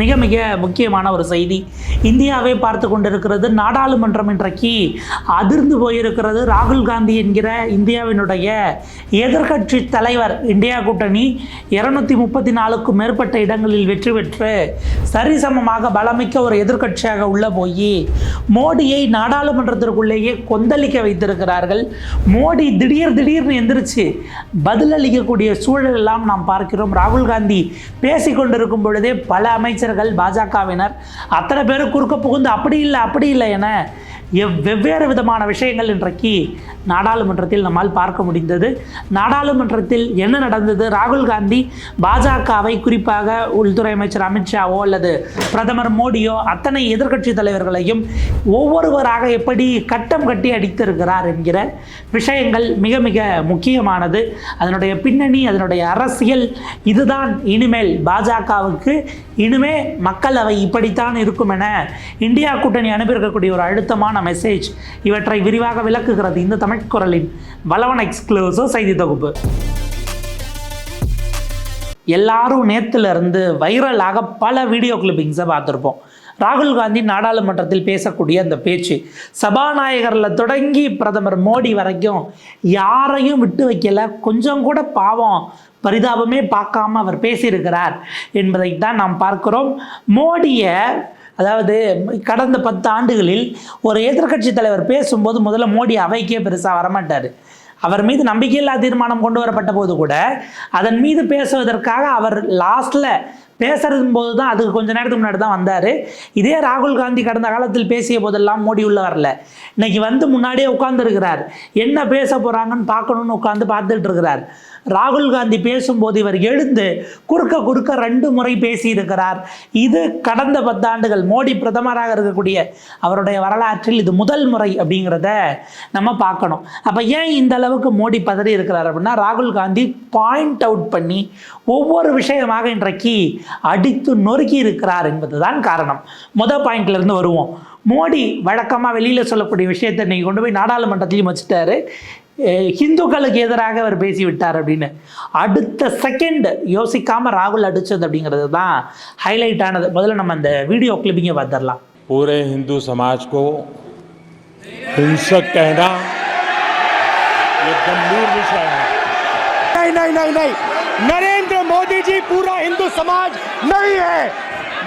மிக மிக முக்கியமான ஒரு செய்தி. இந்தியாவை பார்த்து கொண்டிருக்கிறது நாடாளுமன்றம் இன்றைக்கு அதிர்ந்து போயிருக்கிறது ராகுல் காந்தி என்கிற இந்தியாவினுடைய எதிர்க்கட்சி தலைவர் இந்தியா கூட்டணி. இருநூத்தி முப்பத்தி நாலுக்கும் மேற்பட்ட இடங்களில் வெற்றி பெற்று சரிசமமாக பலமிக்க ஒரு எதிர்க்கட்சியாக உள்ள போய். மோடியை நாடாளுமன்றத்திற்குள்ளேயே கொந்தளிக்க வைத்திருக்கிறார்கள். மோடி திடீர் திடீர்னு எந்திரிச்சு பதிலளிக்கக்கூடிய சூழலெல்லாம் நாம் பார்க்கிறோம். ராகுல் காந்தி பேசிக்கொண்டிருக்கும் பொழுதே பல அமைச்சர் அமைச்சர்கள் பாஜகவினர் அத்தனை பேரும் குறுக்க புகுந்து அப்படி இல்லை அப்படி இல்லை என எவ்- வெவ்வேறு விதமான விஷயங்கள் இன்றைக்கு நாடாளுமன்றத்தில் நம்மால் பார்க்க முடிந்தது. நாடாளுமன்றத்தில் என்ன நடந்தது? ராகுல் காந்தி பாஜகவை குறிப்பாக உள்துறை அமைச்சர் அமித்ஷாவோ அல்லது பிரதமர் மோடியோ அத்தனை எதிர்க்கட்சி தலைவர்களையும் ஒவ்வொருவராக எப்படி கட்டம் கட்டி அடித்திருக்கிறார் என்கிற விஷயங்கள் மிக மிக முக்கியமானது. அதனுடைய பின்னணி அதனுடைய அரசியல் இதுதான். இனிமேல் பாஜகவுக்கு இனிமே மக்களவை இப்படித்தான் இருக்கும் என இந்தியா கூட்டணி அனுப்பியிருக்கக்கூடிய ஒரு அழுத்தமான மெசேஜ் இவற்றை விரிவாக விளக்குகிறது இந்த தமிழ் குரலின் வளவன் எக்ஸ்க்ளூசிவ் செய்தி தொகுப்பு. எல்லாரும் நேற்றுலேருந்து இருந்து வைரலாக பல வீடியோ கிளிப்பிங்ஸை பார்த்துருப்போம். ராகுல் காந்தி நாடாளுமன்றத்தில் பேசக்கூடிய அந்த பேச்சு சபாநாயகரில் தொடங்கி பிரதமர் மோடி வரைக்கும் யாரையும் விட்டு வைக்கல. கொஞ்சம் கூட பாவம் பரிதாபமே பார்க்காம அவர் பேசியிருக்கிறார் என்பதை தான் நாம் பார்க்கிறோம். மோடியை அதாவது கடந்த பத்து ஆண்டுகளில் ஒரு எதிர்க்கட்சி தலைவர் பேசும்போது முதல்ல மோடி அவைக்கே பெருசாக வரமாட்டார். அவர் மீது நம்பிக்கையில்லா தீர்மானம் கொண்டு வரப்பட்ட போது கூட அதன் மீது பேசுவதற்காக அவர் லாஸ்ட்ல பேசுறது போது தான் அதுக்கு கொஞ்ச நேரத்துக்கு முன்னாடி தான் வந்தார். இதே ராகுல் காந்தி கடந்த காலத்தில் பேசிய போதெல்லாம் மோடி உள்ள வரல. இன்னைக்கு வந்து முன்னாடியே உட்கார்ந்துருக்கிறார். என்ன பேச போகிறாங்கன்னு பார்க்கணுன்னு உட்காந்து பார்த்துட்டு இருக்கிறார். ராகுல் காந்தி பேசும்போது இவர் எழுந்து குறுக்க குறுக்க ரெண்டு முறை பேசியிருக்கிறார். இது கடந்த பத்தாண்டுகள் மோடி பிரதமராக இருக்கக்கூடிய அவருடைய வரலாற்றில் இது முதல் முறை அப்படிங்கிறத நம்ம பார்க்கணும். அப்போ ஏன் இந்த அளவுக்கு மோடி பதறி இருக்கிறார் அப்படின்னா ராகுல் காந்தி பாயிண்ட் அவுட் பண்ணி ஒவ்வொரு விஷயமாக இன்றைக்கு அடித்து நொறுக்கி இருக்கிறார் என்பதுதான் காரணம். முத பாயிண்ட்லேருந்து வருவோம். மோடி வழக்கமாக வெளியில் சொல்லக்கூடிய விஷயத்தை இன்றைக்கி கொண்டு போய் நாடாளுமன்றத்திலையும் வச்சுட்டாரு. ஹிந்துக்களுக்கு எதிராக அவர் பேசி விட்டார் அப்படின்னு அடுத்த செகண்ட் யோசிக்காம ராகுல் அடிச்சது அப்படிங்கிறது தான் ஹைலைட் ஆனது முதல்ல நம்ம அந்த வீடியோ கிளிப்பிங்கை பார்த்துடலாம் पूरे हिंदू समाज को हिंसक कहना ये गंभीर विषय है नहीं नहीं नहीं नहीं नरेंद्र मोदी जी पूरा हिंदू समाज नहीं है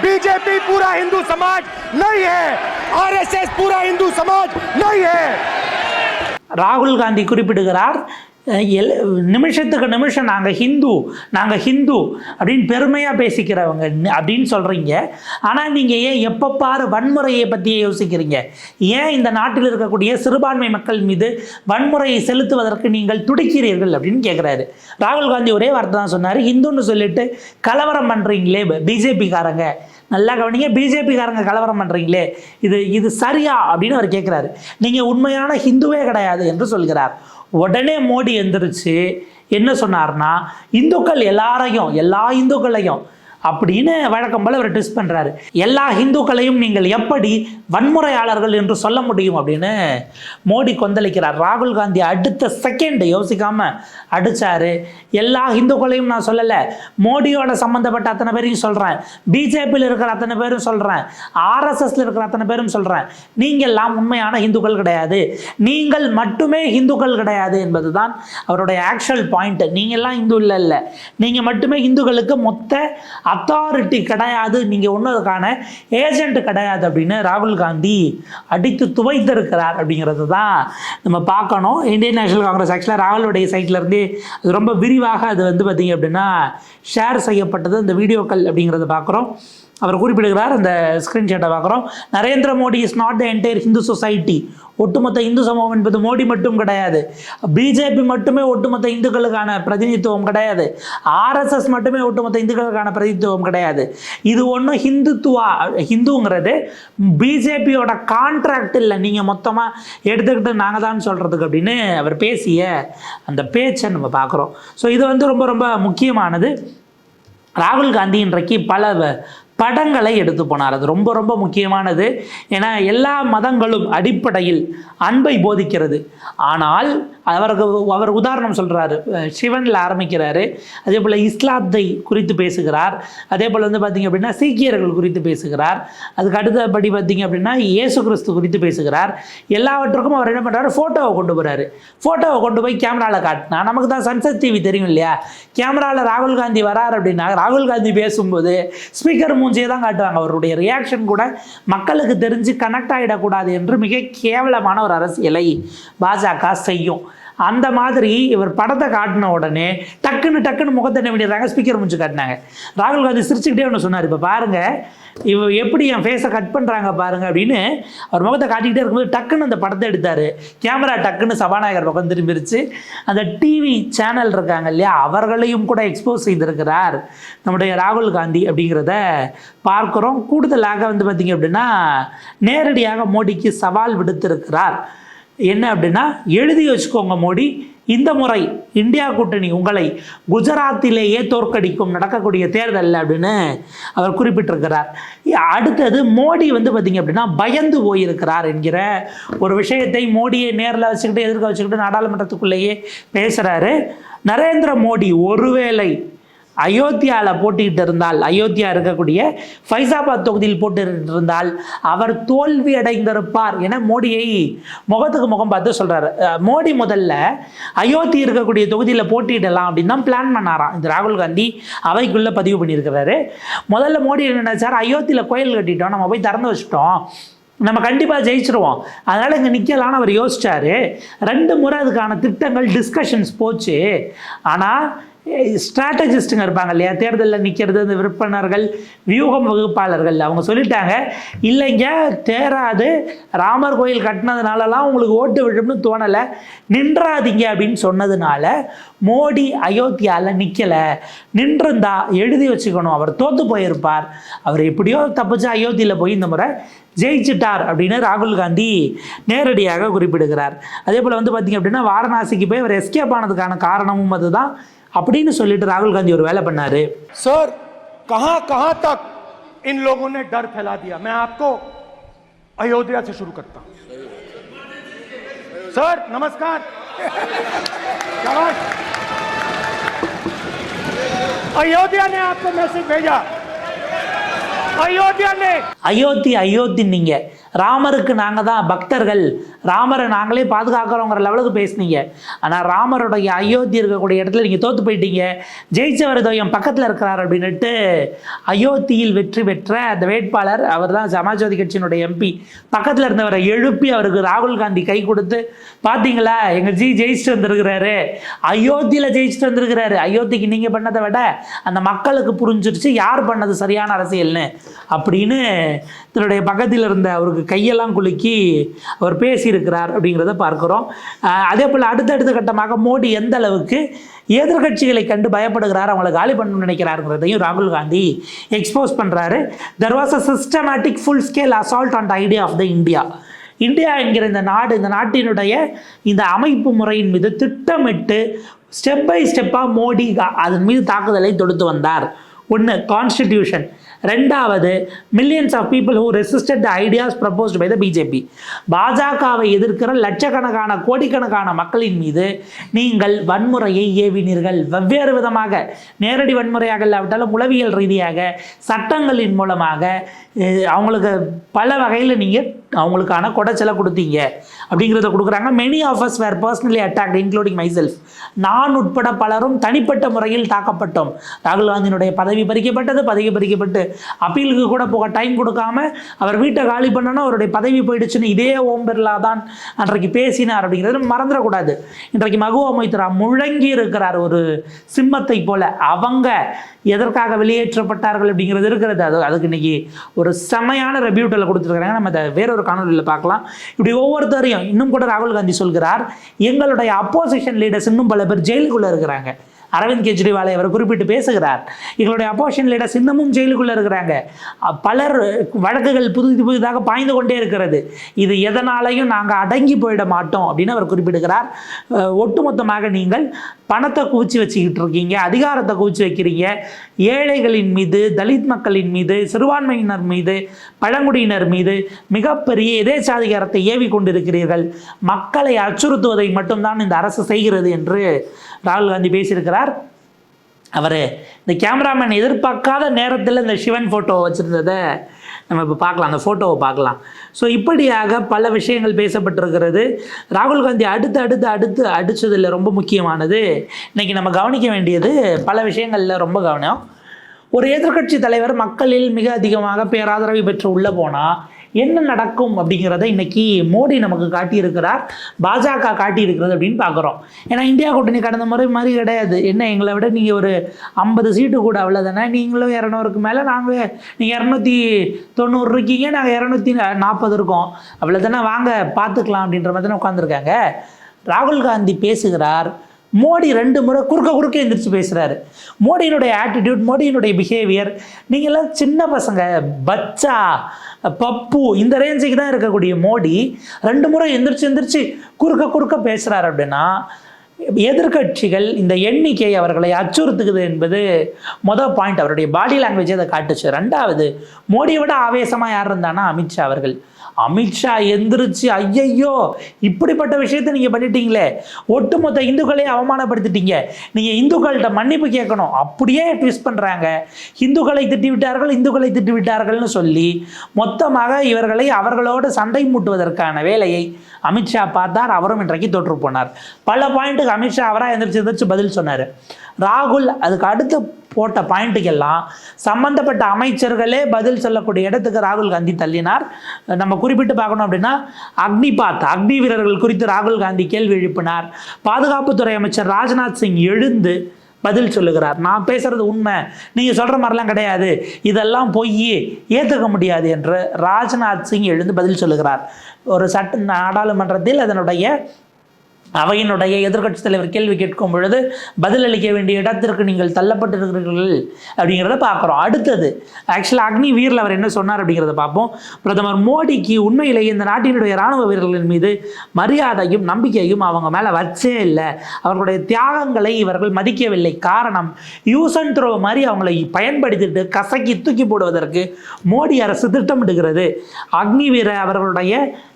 बीजेपी पूरा हिंदू समाज नहीं है आरएसएस पूरा हिंदू समाज नहीं है ராகுல் காந்தி குறிப்பிடுகிறார் எல் நிமிஷத்துக்கு நிமிஷம் நாங்கள் ஹிந்து நாங்கள் ஹிந்து அப்படின்னு பெருமையாக பேசிக்கிறவங்க அப்படின்னு சொல்கிறீங்க ஆனால் நீங்கள் ஏன் எப்போ பாரு வன்முறையை பற்றியே யோசிக்கிறீங்க? ஏன் இந்த நாட்டில் இருக்கக்கூடிய சிறுபான்மை மக்கள் மீது வன்முறையை செலுத்துவதற்கு நீங்கள் துடிக்கிறீர்கள் அப்படின்னு கேட்குறாரு ராகுல் காந்தி ஒரே வார்த்தை தான் சொன்னார். ஹிந்துன்னு சொல்லிட்டு கலவரம் பண்ணுறீங்களே பிஜேபிக்காரங்க. நல்லா கவனிங்க. பிஜேபிக்காரங்க கலவரம் பண்ணுறீங்களே இது இது சரியா? அப்படின்னு அவர் கேட்குறாரு நீங்கள் உண்மையான ஹிந்துவே கிடையாது என்று சொல்கிறார். உடனே மோடி எந்திரிச்சு என்ன சொன்னார்னா இந்துக்கள் எல்லாரையும் எல்லா இந்துக்களையும் அப்படின்னு வழக்கம் போல் அவர் ட்விஸ்ட் பண்ணுறாரு எல்லா ஹிந்துக்களையும் நீங்கள் எப்படி வன்முறையாளர்கள் என்று சொல்ல முடியும் அப்படின்னு மோடி கொந்தளிக்கிறார். ராகுல் காந்தி அடுத்த செகண்ட் யோசிக்காமல் அடித்தார் எல்லா ஹிந்துக்களையும் நான் சொல்லலை. மோடியோட சம்மந்தப்பட்ட அத்தனை பேரையும் சொல்கிறேன் பிஜேபியில் இருக்கிற அத்தனை பேரும் சொல்கிறேன் ஆர்எஸ்எஸ்ல இருக்கிற அத்தனை பேரும் சொல்கிறேன் நீங்கள்லாம் உண்மையான ஹிந்துக்கள் கிடையாது. நீங்கள் மட்டுமே ஹிந்துக்கள் கிடையாது என்பது தான் அவருடைய ஆக்சுவல் பாயிண்ட் நீங்கள்லாம் ஹிந்து இல்லை இல்லை. நீங்கள் மட்டுமே ஹிந்துக்களுக்கு மொத்த அத்தாரிட்டி கிடையாது நீங்கள் ஒன்றுக்கான ஏஜெண்ட் கிடையாது அப்படின்னு ராகுல் காந்தி அடித்து துவைத்திருக்கிறார் அப்படிங்கிறது தான் நம்ம பார்க்கணும். இந்தியன் நேஷனல் காங்கிரஸ் ஆக்சுவலாக ராகுலுடைய சைட்லேருந்தே அது ரொம்ப விரிவாக அது வந்து பார்த்திங்க அப்படின்னா ஷேர் செய்யப்பட்டது. அந்த வீடியோக்கள் அப்படிங்கிறத பார்க்குறோம். அவர் குறிப்பிடுகிறார் அந்த ஸ்க்ரீன்ஷாட்டை பார்க்குறோம். Narendra Modi is not the entire Hindu society ஒட்டுமொத்த இந்து சமூகம் என்பது மோடி மட்டும் கிடையாது. பிஜேபி மட்டுமே ஒட்டுமொத்த இந்துக்களுக்கான பிரதிநிதித்துவம் கிடையாது. ஆர்எஸ்எஸ் மட்டுமே ஒட்டுமொத்த இந்துக்களுக்கான பிரதிநிதித்துவம் கிடையாது. இது ஒன்றும் ஹிந்துத்துவா ஹிந்துங்கிறது. பிஜேபியோட கான்ட்ராக்ட் இல்லை. நீங்கள் மொத்தமாக எடுத்துக்கிட்டு நாங்கள் தான் சொல்கிறதுக்கு அப்படின்னு அவர் பேசிய அந்த பேச்சை நம்ம பார்க்குறோம். ஸோ இது வந்து ரொம்ப ரொம்ப முக்கியமானது. ராகுல் காந்தி இன்றைக்கு பல படங்களை எடுத்து போனார். அது ரொம்ப ரொம்ப முக்கியமானது. ஏன்னா எல்லா மதங்களும் அடிப்படையில் அன்பை போதிக்கிறது. ஆனால் அவருக்கு அவர் உதாரணம் சொல்கிறாரு சிவனில் ஆரம்பிக்கிறாரு. அதே போல் இஸ்லாத்தை குறித்து பேசுகிறார். அதே போல் வந்து பார்த்திங்க அப்படின்னா சீக்கியர்கள் குறித்து பேசுகிறார். அதுக்கு அடுத்தபடி பார்த்திங்க அப்படின்னா இயேசு கிறிஸ்து குறித்து பேசுகிறார். எல்லாவற்றுக்கும் அவர் என்ன பண்ணுறாரு ஃபோட்டோவை கொண்டு போகிறாரு ஃபோட்டோவை கொண்டு போய் கேமராவில் காட்டினா நமக்கு தான் சன்செட் டிவி தெரியும் இல்லையா? கேமராவில் ராகுல் காந்தி வரார் அப்படின்னா ராகுல் காந்தி பேசும்போது ஸ்பீக்கர் மூஞ்சியை தான் காட்டுவாங்க. அவருடைய ரியாக்ஷன் கூட மக்களுக்கு தெரிஞ்சு கனெக்ட் ஆகிடக்கூடாது என்று மிக கேவலமான ஒரு அரசியலை பாஜக செய்யும். அந்த மாதிரி இவர் படத்தை காட்டின உடனே டக்குன்னு டக்குன்னு முகத்தை என்ன பண்ணிடுறாங்க? ஸ்பீக்கர் முடிச்சு காட்டினாங்க. ராகுல் காந்தி சிரிச்சுக்கிட்டே ஒன்று சொன்னார். இப்போ பாருங்கள் இவ எப்படி என் ஃபேஸை கட் பண்ணுறாங்க பாருங்க அப்படின்னு அவர் முகத்தை காட்டிக்கிட்டே இருக்கும்போது டக்குன்னு அந்த படத்தை எடுத்தார். கேமரா டக்குன்னு சபாநாயகர் பக்கம் திரும்பிருச்சு. அந்த டிவி சேனல் இருக்காங்க இல்லையா அவர்களையும் கூட எக்ஸ்போஸ் செய்திருக்கிறார் நம்முடைய ராகுல் காந்தி அப்படிங்கிறத பார்க்குறோம். கூடுதலாக வந்து பார்த்திங்க அப்படின்னா நேரடியாக மோடிக்கு சவால் விடுத்திருக்கிறார். என்ன அப்படின்னா எழுதி வச்சுக்கோங்க மோடி இந்த முறை இந்தியா கூட்டணி உங்களை குஜராத்திலேயே தோற்கடிக்கும் நடக்கக்கூடிய தேர்தல் அப்படின்னு அவர் குறிப்பிட்டிருக்கிறார். அடுத்தது மோடி வந்து பார்த்திங்க அப்படின்னா பயந்து போயிருக்கிறார் என்கிற ஒரு விஷயத்தை மோடியை நேரில் வச்சுக்கிட்டு எதிர்க்க வச்சுக்கிட்டு நாடாளுமன்றத்துக்குள்ளேயே பேசுகிறாரு நரேந்திர மோடி ஒருவேளை அயோத்தியாவில் போட்டிக்கிட்டு இருந்தால் அயோத்தியா இருக்கக்கூடிய ஃபைசாபாத் தொகுதியில் போட்டிட்டு இருந்தால் அவர் தோல்வி அடைந்திருப்பார் என மோடியை முகத்துக்கு முகம் பார்த்து சொல்கிறாரு மோடி முதல்ல அயோத்தி இருக்கக்கூடிய தொகுதியில் போட்டியிடலாம் அப்படின்னு தான் பிளான் பண்ணாராம். இந்த ராகுல் காந்தி அவைக்குள்ளே பதிவு பண்ணியிருக்கிறாரு. முதல்ல மோடி என்ன நினைச்சார்? அயோத்தியில் கோயில் கட்டிட்டோம் நம்ம போய் திறந்து வச்சுட்டோம். நம்ம கண்டிப்பாக ஜெயிச்சிருவோம். அதனால் இங்கே நிற்கலான்னு அவர் யோசிச்சார். ரெண்டு முறை அதுக்கான திட்டங்கள் டிஸ்கஷன்ஸ் போச்சு. ஆனால் ஸ்ட்ராட்டஜிஸ்ட்டுங்க இருப்பாங்க இல்லையா? தேர்தலில் நிற்கிறது இந்த விற்பனர்கள் வியூகம் வகுப்பாளர்கள். அவங்க சொல்லிட்டாங்க இல்லைங்க தேராது. ராமர் கோயில் கட்டினதுனாலலாம் உங்களுக்கு ஓட்டு விழும்னு தோணலை. நின்றாதீங்க அப்படின்னு சொன்னதுனால மோடி அயோத்தியாவில் நிற்கலை நின்றிருந்தா எழுதி வச்சுக்கணும். அவர் தோற்று போயிருப்பார். அவர் எப்படியோ தப்பிச்சு அயோத்தியில் போய் இந்த முறை ஜெயிச்சிட்டார் அப்படின்னு ராகுல் காந்தி நேரடியாக குறிப்பிடுகிறார். அதே போல் வந்து பார்த்திங்க அப்படின்னா வாரணாசிக்கு போய் அவர் எஸ்கேப் ஆனதுக்கான காரணமும் அதுதான். அப்படின்னு சொல்லிட்டு ராகுல் காந்தி ஒரு வேலை பண்ணாரு सर कहां कहां तक इन लोगों ने डर फैला दिया मैं आपको अयोध्या से शुरू करता हूं सर नमस्कार शाबाश। अयोध्या ने आपको मैसेज भेजा अयोध्या ने அயோத்தி அயோத்தி நீங்க ராமருக்கு நாங்கள் தான் பக்தர்கள். ராமரை நாங்களே பாதுகாக்கிறோங்கிற லெவலுக்கு பேசுனீங்க. ஆனால் ராமருடைய அயோத்தி இருக்கக்கூடிய இடத்துல நீங்கள் தோற்று போயிட்டீங்க. ஜெயிச்சவர் பக்கத்தில் இருக்கிறார் அப்படின்ட்டு அயோத்தியில் வெற்றி பெற்ற அந்த வேட்பாளர் அவர் தான் சமாஜ்வாதி கட்சியினுடைய எம்பி பக்கத்தில் இருந்தவரை எழுப்பி அவருக்கு ராகுல் காந்தி கை கொடுத்து பார்த்தீங்களா எங்கள் ஜி ஜெயிச்சுட்டு வந்திருக்கிறாரு. அயோத்தியில் ஜெயிச்சுட்டு வந்திருக்கிறாரு. அயோத்திக்கு நீங்கள் பண்ணதை விட அந்த மக்களுக்கு புரிஞ்சிருச்சு யார் பண்ணது சரியான அரசியல்னு. அப்படின்னு தன்னுடைய பக்கத்தில் இருந்த அவருக்கு கையெல்லாம் குலுக்கி அவர் பேசியிருக்கிறார் அப்படிங்கிறத பார்க்குறோம். அதே போல் அடுத்தடுத்த கட்டமாக மோடி எந்த அளவுக்கு எதிர்கட்சிகளை கண்டு பயப்படுகிறார் அவங்களை காலி பண்ணணும்னு நினைக்கிறாருங்கிறதையும் ராகுல் காந்தி எக்ஸ்போஸ் பண்ணுறாரு there was a systematic full scale assault on the idea of the India India என்கிற இந்த நாடு இந்த நாட்டினுடைய இந்த அமைப்பு முறையின் மீது திட்டமிட்டு ஸ்டெப் பை ஸ்டெப்பாக மோடி அதன் மீது தாக்குதலை தொடுத்து வந்தார். ஒன்று கான்ஸ்டிடியூஷன் ரெண்டாவது millions of people who resisted ideas proposed by the BJP பாஜகவை எதிர்க்கிற லட்சக்கணக்கான கோடிக்கணக்கான மக்களின் மீது நீங்கள் வன்முறையை ஏவினீர்கள். வெவ்வேறு விதமாக நேரடி வன்முறையாக இல்லாவிட்டாலும் உளவியல் ரீதியாக சட்டங்களின் மூலமாக அவங்களுக்கு பல வகையில் நீங்கள் அவங்களுக்கான குடைச்சலை கொடுத்தீங்க அப்படிங்கிறத கொடுக்குறாங்க. Many of us were personally attacked including myself நான் உட்பட பலரும் தனிப்பட்ட முறையில் தாக்கப்பட்டோம். ராகுல் காந்தியினுடைய பதவி பறிக்கப்பட்டது பதவி பறிக்கப்பட்டு அப்பீலுக்கு கூட போக டைம் கொடுக்காம அவர் வீட்டை காலி பண்ணணும் அவருடைய பதவி போயிடுச்சுன்னு இதே ஓம் பிர்லா தான் அன்றைக்கு பேசினார் அப்படிங்கிறது மறந்துடக்கூடாது. இன்றைக்கு மகுவா மொய்த்ரா முழங்கி இருக்கிறார் ஒரு சிம்மத்தை போல. அவங்க எதற்காக வெளியேற்றப்பட்டார்கள் அப்படிங்கிறது இருக்கிறது. அது அதுக்கு இன்னைக்கு ஒரு செமையான ரெபியூட்டில் கொடுத்துருக்குறாங்க. நம்ம அதை வேறொரு காணொலியில் பார்க்கலாம். இப்படி ஒவ்வொருத்தரையும் இன்னும் கூட ராகுல் காந்தி சொல்கிறார் எங்களுடைய அப்போசிஷன் லீடர்ஸ் இன்னும் பல பேர் ஜெயிலுக்குள்ளே இருக்கிறாங்க. அரவிந்த் கெஜ்ரிவாலை அவர் குறிப்பிட்டு பேசுகிறார். எங்களுடைய அப்போஷன் லீடர்ஸ் இன்னமும் ஜெயிலுக்குள்ளே இருக்கிறாங்க. பலர் வழக்குகள் புது புதிதாக பாய்ந்து கொண்டே இருக்கிறது. இது எதனாலையும் நாங்கள் அடங்கி போயிட மாட்டோம் அப்படின்னு அவர் குறிப்பிடுகிறார். ஒட்டுமொத்தமாக நீங்கள் பணத்தை குவிச்சு வச்சுக்கிட்டு இருக்கீங்க அதிகாரத்தை குவிச்சு வைக்கிறீங்க. ஏழைகளின் மீது தலித் மக்களின் மீது சிறுபான்மையினர் மீது பழங்குடியினர் மீது மிகப்பெரிய எதேச்சாதிகாரத்தை ஏவி கொண்டிருக்கிறீர்கள். மக்களை அச்சுறுத்துவதை மட்டும்தான் இந்த அரசு செய்கிறது என்று ராகுல் காந்தி பேசியிருக்கிறார். அவர் இந்த கேமராமேன் எதிர்பார்க்காத நேரத்தில் இந்த சிவன் ஃபோட்டோ வச்சுருந்ததை நம்ம இப்போ பார்க்கலாம். அந்த ஃபோட்டோவை பார்க்கலாம். ஸோ இப்படியாக பல விஷயங்கள் பேசப்பட்டிருக்கிறது. ராகுல் காந்தி அடுத்து அடுத்து அடுத்து அடித்ததில் ரொம்ப முக்கியமானது இன்றைக்கி நம்ம கவனிக்க வேண்டியது பல விஷயங்களில் ரொம்ப கவனம். ஒரு எதிர்க்கட்சி தலைவர் மக்களில் மிக அதிகமாக பேராதரவை பெற்று உள்ளே போனால் என்ன நடக்கும் அப்படிங்கிறத இன்றைக்கி மோடி நமக்கு காட்டியிருக்கிறார். பாஜக காட்டியிருக்கிறது அப்படின்னு பார்க்குறோம். ஏன்னா இந்தியா கூட்டணி கடந்த முறை மாதிரி கிடையாது. என்ன எங்களை விட நீங்கள் ஒரு ஐம்பது சீட்டு கூட அவ்வளோதானே நீங்களும் இரநூறுக்கு மேலே நாங்கள் நீங்கள் இரநூத்தி தொண்ணூறு இருக்கீங்க நாங்கள் இரநூத்தி நாற்பது இருக்கோம். அவ்வளோதானே வாங்க பார்த்துக்கலாம் அப்படின்ற மாதிரி தானே உட்காந்துருக்காங்க ராகுல் காந்தி பேசுகிறார். மோடி ரெண்டு முறை குறுக்க குறுக்க எந்திரிச்சு பேசுகிறாரு மோடியினுடைய ஆட்டிடியூட் மோடியினுடைய பிஹேவியர் நீங்களாம் சின்ன பசங்க பச்சா பப்பு இந்த ரேஞ்சுக்கு தான் இருக்கக்கூடிய மோடி ரெண்டு முறை எந்திரிச்சு எந்திரிச்சு குறுக்க குறுக்க பேசுகிறார் அப்படின்னா எதிர்க்கட்சிகள் இந்த எண்ணிக்கை அவர்களை அச்சுறுத்துக்குது என்பது மொதல் பாயிண்ட் அவருடைய பாடி லாங்குவேஜை அதை காட்டுச்சு. ரெண்டாவது மோடியை விட ஆவேசமாக யார் இருந்தானா அமித்ஷா அவர்கள். அமித்ஷா எந்திரிச்சு ஐயையோ இப்படிப்பட்ட விஷயத்தை நீங்கள் பண்ணிட்டீங்களே. ஒட்டுமொத்த இந்துக்களையும் அவமானப்படுத்திட்டீங்க. நீங்கள் இந்துக்கள்கிட்ட மன்னிப்பு கேட்கணும். அப்படியே ட்விஸ்ட் பண்ணுறாங்க இந்துக்களை திட்டி விட்டார்கள் இந்துக்களை திட்டி விட்டார்கள்னு சொல்லி மொத்தமாக இவர்களை அவர்களோடு சண்டை மூட்டுவதற்கான வேலையை அமித்ஷா பார்த்தார். அவரும் இன்றைக்கு தோற்று போனார். பல பாயிண்ட்டுக்கு அமித்ஷா அவராக எந்திரிச்சு எந்திரிச்சு பதில் சொன்னார். ராகுல் அதுக்கு அடுத்து போட்ட பாயிண்ட்டுக்கெல்லாம் சம்பந்தப்பட்ட அமைச்சர்களே பதில் சொல்லக்கூடிய இடத்துக்கு ராகுல் காந்தி தள்ளினார். நம்ம குறிப்பிட்டு பார்க்கணும் அப்படின்னா அக்னிபாத் அக்னி வீரர்கள் குறித்து ராகுல் காந்தி கேள்வி எழுப்பினார். பாதுகாப்புத்துறை அமைச்சர் ராஜ்நாத் சிங் எழுந்து பதில் சொல்லுகிறார். நான் பேசுறது உண்மை. நீங்கள் சொல்கிற மாதிரிலாம் கிடையாது. இதெல்லாம் பொய் ஏற்றுக்க முடியாது என்று ராஜ்நாத் சிங் எழுந்து பதில் சொல்லுகிறார். ஒரு சட்ட நாடாளுமன்றத்தில் அதனுடைய அவையினுடைய எதிர்கட்சித் தலைவர் கேள்வி கேட்கும் பொழுது பதிலளிக்க வேண்டிய இடத்திற்கு நீங்கள் தள்ளப்பட்டிருக்கிறீர்கள் அப்படிங்கிறத பார்க்குறோம். அடுத்தது ஆக்சுவலாக அக்னி வீரில் அவர் என்ன சொன்னார் அப்படிங்கிறத பார்ப்போம். பிரதமர் மோடிக்கு உண்மையிலேயே இந்த நாட்டினுடைய இராணுவ வீரர்களின் மீது மரியாதையும் நம்பிக்கையும் அவங்க மேலே வச்சே இல்லை. அவர்களுடைய தியாகங்களை இவர்கள் மதிக்கவில்லை. காரணம் யூஸ் அண்ட் த்ரோ மாதிரி அவங்களை பயன்படுத்திட்டு கசக்கி தூக்கி போடுவதற்கு மோடி அரசு திட்டமிடுகிறது. அக்னி வீர அவர்களுடைய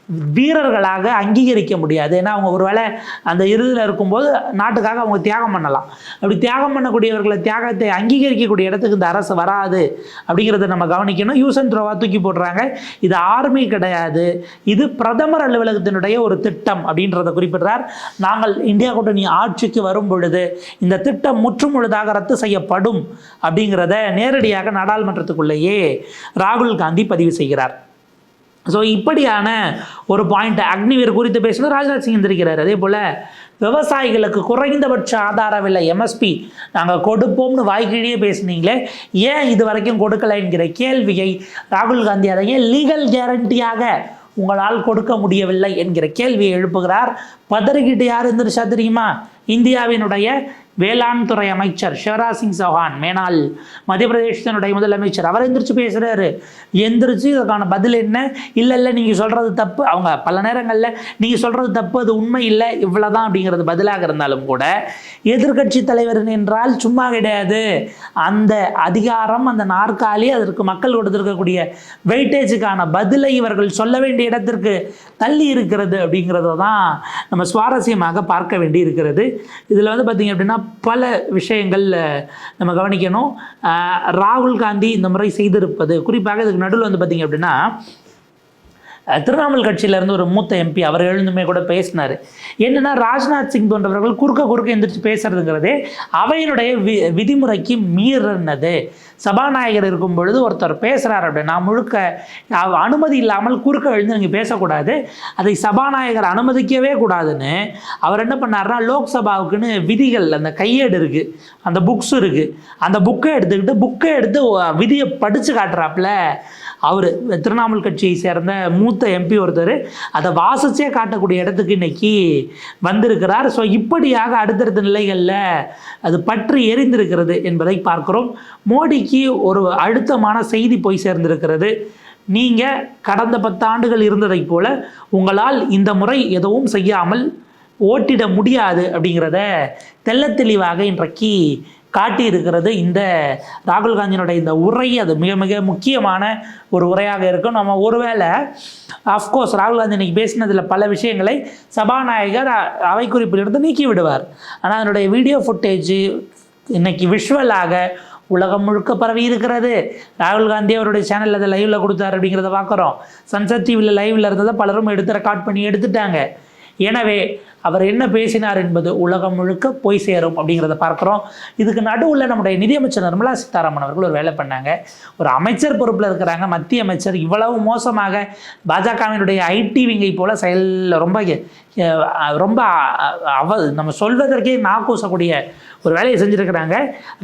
வீரர்களாக அங்கீகரிக்க முடியாது. ஏன்னா அவங்க ஒருவேளை அந்த இறுதியில் இருக்கும்போது நாட்டுக்காக அவங்க தியாகம் பண்ணலாம். அப்படி தியாகம் பண்ணக்கூடியவர்களை தியாகத்தை அங்கீகரிக்கக்கூடிய இடத்துக்கு இந்த அரசு வராது அப்படிங்கிறத நம்ம கவனிக்கணும். யூசன் த்ரோவா தூக்கி போடுறாங்க. இது ஆர்மி கிடையாது. இது பிரதமர் அலுவலகத்தினுடைய ஒரு திட்டம் அப்படின்றத குறிப்பிடுறார். நாங்கள் இந்தியா கூட்டணி ஆட்சிக்கு வரும் பொழுது இந்த திட்டம் முற்றுமுழுதாக ரத்து செய்யப்படும் அப்படிங்கிறத நேரடியாக நாடாளுமன்றத்துக்குள்ளேயே ராகுல் காந்தி பதிவு செய்கிறார். ஸோ இப்படியான ஒரு பாயிண்ட் அக்னிவீர் குறித்து பேசினா ராஜ்நாத் சிங் இருந்திருக்கிறார் அதே போல் விவசாயிகளுக்கு குறைந்தபட்ச ஆதார விலை எம்எஸ்பி நாங்கள் கொடுப்போம்னு வாய்க்கிழியே பேசுனீங்களே ஏன் இது வரைக்கும் கொடுக்கலை என்கிற கேள்வியை ராகுல் காந்தி அதை ஏன் லீகல் கேரண்டியாக உங்களால் கொடுக்க முடியவில்லை என்கிற கேள்வியை எழுப்புகிறார். பதறிக்கிட்டு யார் இருந்துருச்சா தெரியுமா? இந்தியாவினுடைய வேளாண் துறை அமைச்சர் சிவராஜ் சிங் சௌஹான் மேனால் மத்திய பிரதேசத்தினுடைய முதலமைச்சர் அவர் எந்திரிச்சு பேசுகிறாரு எந்திரிச்சு இதற்கான பதில் என்ன? இல்லை இல்லை நீங்கள் சொல்கிறது தப்பு. அவங்க பல நேரங்களில் நீங்கள் சொல்கிறது தப்பு அது உண்மை இல்லை இவ்வளோதான் அப்படிங்கிறது பதிலாக இருந்தாலும் கூட எதிர்க்கட்சி தலைவர் என்றால் சும்மா கிடையாது. அந்த அதிகாரம் அந்த நாற்காலி அதற்கு மக்கள் கொடுத்துருக்கக்கூடிய வெயிட்டேஜுக்கான பதிலை இவர்கள் சொல்ல வேண்டிய இடத்திற்கு தள்ளி இருக்கிறது அப்படிங்கிறத தான் நம்ம சுவாரஸ்யமாக பார்க்க வேண்டி இருக்கிறது இதில் வந்து பார்த்திங்க அப்படின்னா பல விஷயங்கள் நம்ம கவனிக்கணும். ஆஹ் ராகுல் காந்தி இந்த முறை செய்திருப்பது. குறிப்பாக இதுக்கு நடுவில் வந்து பார்த்திங்க அப்படின்னா திரிணாமுல் கட்சியிலேருந்து ஒரு மூத்த எம்பி அவர் எழுந்துமே கூட பேசினார். என்னென்னா ராஜ்நாத் சிங் போன்றவர்கள் குறுக்க குறுக்க எந்திரிச்சு பேசுறதுங்கிறதே அவையினுடைய வி விதிமுறைக்கு மீறினது. சபாநாயகர் இருக்கும் பொழுது ஒருத்தர் பேசுகிறார் அப்படின்னா முழுக்க அவ- அனுமதி இல்லாமல் குறுக்க எழுந்து நீங்கள் பேசக்கூடாது. அதை சபாநாயகர் அனுமதிக்கவே கூடாதுன்னு அவர் என்ன பண்ணார்னா லோக்சபாவுக்குன்னு விதிகள் அந்த கையேடு இருக்குது அந்த புக்ஸ் இருக்குது அந்த புக்கை எடுத்துக்கிட்டு புக்கை எடுத்து விதியை படித்து காட்டுறாப்புல. அவர் திரிணாமுல் கட்சியை சேர்ந்த மூத்த எம்பி ஒருத்தர் அதை வாசிச்சே காட்டக்கூடிய இடத்துக்கு இன்னைக்கு வந்திருக்கிறார். ஸோ இப்படியாக அடுத்தடுத்த நிலைகளில் அது பற்றி எரிந்திருக்கிறது என்பதை பார்க்கிறோம். மோடிக்கு ஒரு அழுத்தமான செய்தி போய் சேர்ந்திருக்கிறது. நீங்கள் கடந்த பத்தாண்டுகள் இருந்ததைப் போல உங்களால் இந்த முறை எதுவும் செய்யாமல் ஓட்டிட முடியாது அப்படிங்கிறத தெள்ளத் தெளிவாக இன்றைக்கு காட்டியிருக்கிறது. இந்த ராகுல் காந்தியினுடைய இந்த உரை அது மிக மிக முக்கியமான ஒரு உரையாக இருக்கும். நம்ம ஒருவேளை அஃப்கோர்ஸ் ராகுல் காந்தி இன்னைக்கு பேசினதில் பல விஷயங்களை சபாநாயகர் அவை குறிப்பிலிருந்து நீக்கி விடுவார் ஆனால் அதனுடைய வீடியோ ஃபுட்டேஜ் இன்னைக்கு விஷுவலாக உலகம் முழுக்க பரவி இருக்கிறது. ராகுல் காந்தி அவருடைய சேனலில் அதை லைவில் கொடுத்தாரு அப்படிங்கிறத பார்க்குறோம். சன்சத் டிவியில் லைவில் இருந்ததை பலரும் எடுத்து ரெக்கார்ட் பண்ணி எடுத்துட்டாங்க. எனவே அவர் என்ன பேசினார் என்பது உலகம் முழுக்க போய் சேரும் அப்படிங்கிறத பார்க்குறோம். இதுக்கு நடுவில் நம்முடைய நிதியமைச்சர் நிர்மலா சீதாராமன் அவர்கள் ஒரு வேலை பண்ணாங்க. ஒரு அமைச்சர் பொறுப்பில் இருக்கிறாங்க. மத்திய அமைச்சர் இவ்வளவு மோசமாக பாஜகவினுடைய ஐடி விங்கை போல் செயல் ரொம்ப ரொம்ப அவ நம்ம சொல்வதற்கே நாக்கூசக்கூடிய ஒரு வேலையை செஞ்சுருக்கிறாங்க.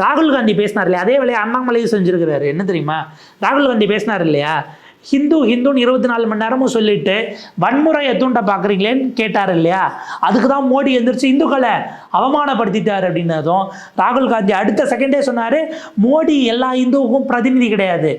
ராகுல் காந்தி பேசினார் இல்லையா? அதே வேலையை அண்ணாமலையும் செஞ்சுருக்கிறாரு. என்ன தெரியுமா? ராகுல் காந்தி பேசினார் இல்லையா? ஹிந்து ஹிந்துன்னு இருபத்தி நாலு மணி நேரமும் சொல்லிட்டு வன்முறையை தூண்ட பார்க்குறீங்களேன்னு கேட்டார் இல்லையா? அதுக்கு தான் மோடி எந்திரிச்சு இந்துக்களை அவமானப்படுத்திட்டார் அப்படின்னதும் ராகுல் காந்தி அடுத்த செகண்டே சொன்னார் மோடி எல்லா இந்துவுக்கும் பிரதிநிதி கிடையாது.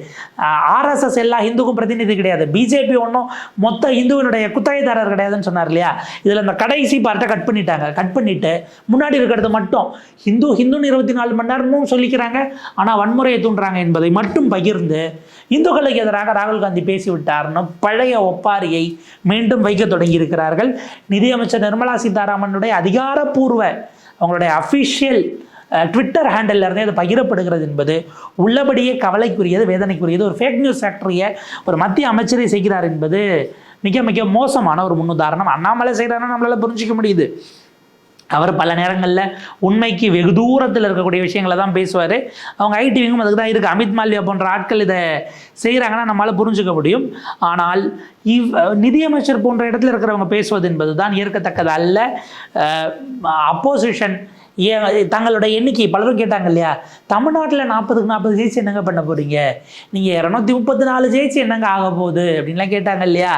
ஆர்எஸ்எஸ் எல்லா இந்துக்கும் பிரதிநிதி கிடையாது. பிஜேபி ஒன்றும் மொத்த இந்துவினுடைய குத்தகைதாரர் கிடையாதுன்னு சொன்னார் இல்லையா? இதில் இந்த கடைசி பார்ட்டை கட் பண்ணிட்டாங்க. கட் பண்ணிட்டு முன்னாடி இருக்கிறது மட்டும். ஹிந்து ஹிந்துன்னு இருபத்தி நாலு மணி நேரமும் சொல்லிக்கிறாங்க. ஆனால் வன்முறையை தூண்டுறாங்க என்பதை மட்டும் பகிர்ந்து இந்துக்களுக்கு எதிராக ராகுல் காந்தி பேசிவிட்டார்னு பழைய ஒப்பாரியை மீண்டும் வைக்க தொடங்கியிருக்கிறார்கள். நிதியமைச்சர் நிர்மலா சீதாராமனுடைய அதிகாரப்பூர்வ அவங்களுடைய அஃபிஷியல் ட்விட்டர் ஹேண்டல்ல இருந்தே அது பகிரப்படுகிறது என்பது உள்ளபடியே கவலைக்குரியது வேதனைக்குரியது. ஒரு ஃபேக் நியூஸ் ஃபேக்டரியை ஒரு மத்திய அமைச்சரை செய்கிறார் என்பது மிக மிக மோசமான ஒரு முன்னுதாரணம். அண்ணாமலை செய்கிறாருன்னு நம்மளால புரிஞ்சிக்க முடியுது. அவர் பல நேரங்களில் உண்மைக்கு வெகு தூரத்தில் இருக்கக்கூடிய விஷயங்களை தான் பேசுவார். அவங்க ஐடிவிங்கும் அதுக்கு தான் இருக்குது அமித் மால்வியா போன்ற ஆட்கள் இதை செய்கிறாங்கன்னா நம்மளால் புரிஞ்சுக்க முடியும். ஆனால் இவ் நிதியமைச்சர் போன்ற இடத்துல இருக்கிறவங்க பேசுவது என்பது தான் ஏற்கத்தக்கது அல்ல. அப்போசிஷன் தங்களுடைய எண்ணிக்கை பலரும் கேட்டாங்க இல்லையா? தமிழ்நாட்டில் நாற்பதுக்கு நாற்பது ஜெயிச்சு என்னங்க பண்ண போகிறீங்க நீங்கள் இரநூத்தி முப்பத்தி நாலு ஜெயிச்சு என்னங்க ஆக போகுது? அப்படின்லாம் கேட்டாங்க இல்லையா?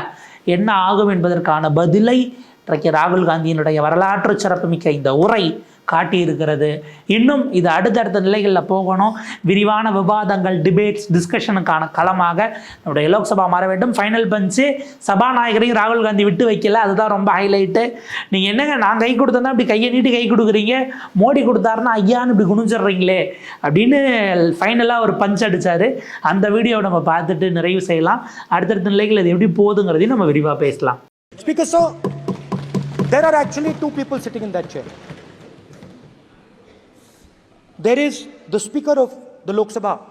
என்ன ஆகும் என்பதற்கான பதிலை இன்றைக்கு ராகுல் காந்தியினுடைய வரலாற்று சிறப்புமிக்க இந்த உரை காட்டியிருக்கிறது. இன்னும் இது அடுத்தடுத்த நிலைகளில் போகணும். விரிவான விவாதங்கள் டிபேட்ஸ் டிஸ்கஷனுக்கான களமாக நம்முடைய லோக்சபா மாற வேண்டும். ஃபைனல் பஞ்சு சபாநாயகரையும் ராகுல் காந்தி விட்டு வைக்கல. அதுதான் ரொம்ப ஹைலைட்டு நீங்கள் என்னங்க நான் கை கொடுத்தேன்னா இப்படி கையை நீட்டி கை கொடுக்குறீங்க? மோடி கொடுத்தாருன்னா ஐயான்னு இப்படி குனிஞ்சிடுறீங்களே அப்படின்னு ஃபைனலாக ஒரு பஞ்ச் அடித்தார் அந்த வீடியோவை நம்ம பார்த்துட்டு நிறைவு செய்யலாம். அடுத்தடுத்த நிலைகள் இது எப்படி போகுதுங்கிறதையும் நம்ம விரிவாக பேசலாம். Speaker there are actually two people sitting in that chair. There is the Speaker of the Lok Sabha,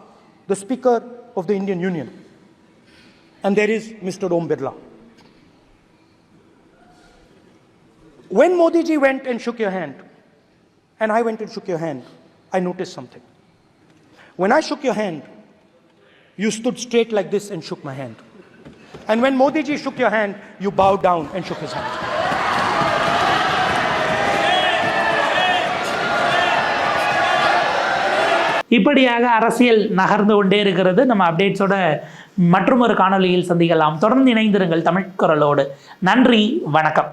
the Speaker of the Indian Union, and there is Mr. Om Birla. When Modi ji went and shook your hand, and I went and shook your hand, I noticed something. When I shook your hand, you stood straight like this and shook my hand. And when Modi ji shook your hand, you bowed down and shook his hand. இப்படியாக அரசியல் நகர்ந்து கொண்டே இருக்கிறது. நம்ம அப்டேட்ஸோட மற்றொரு காணொலியில் காணொளியில் சந்திக்கலாம். தொடர்ந்து இணைந்திருங்கள் தமிழ் குரலோடு. நன்றி வணக்கம்.